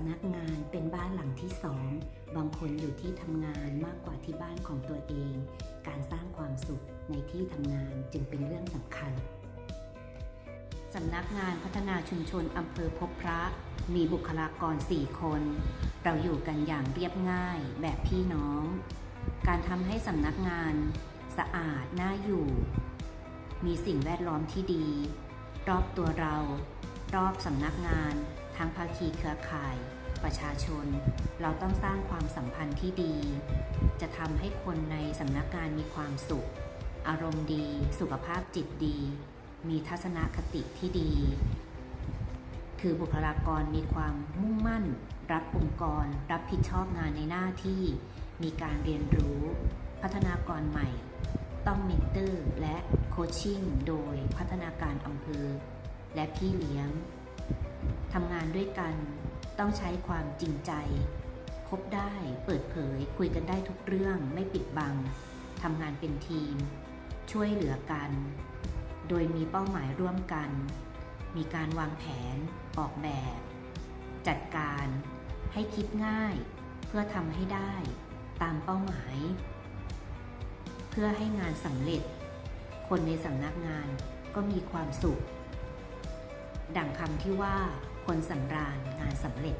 ำนักงานเป็นบ้านหลังที่สอง บางคนอยู่ที่ทำงานมากกว่าที่บ้านของตัวเอง การสร้างความสุขในที่ทำงานจึงเป็นเรื่องสำคัญสำนักงานพัฒนาชุมชนอำเภอพบพระ มีบุคลากร 4 คน เราอยู่กันอย่างเรียบง่ายแบบพี่น้อง การทำให้สำนักงาน สะอาดน่าอยู่ มีสิ่งแวดล้อมที่ดี รอบตัวเรา รอบสำนักงาน ทั้งภาคีเครือข่าย ประชาชน เราต้องสร้างความสัมพันธ์ที่ดี จะทำให้คนในสำนักงานมีความสุข อารมณ์ดี สุขภาพจิตดี มีทัศนคติที่ดี คือบุคลากรมีความมุ่งมั่น รักองค์กร รับผิดชอบงานในหน้าที่ มีการเรียนรู้ พัฒนากรใหม่ ต้องเมนเตอร์และโคชชิ่งโดยพัฒนาการอำเภอและพี่เลี้ยง ทำงานด้วยกัน ต้องใช้ความจริงใจ คบได้เปิดเผยคุยกันได้ทุกเรื่องไม่ปิดบังทำงานเป็นทีม ช่วยเหลือกัน โดยมีเป้าหมายร่วมกัน มีการวางแผน ออกแบบ จัดการ ให้คิดง่าย เพื่อทำให้ได้ ตามเป้าหมาย เพื่อให้งานสำเร็จ คนในสำนักงานก็มีความสุข ดังคำที่ว่า คนสำราญงานสำเร็จ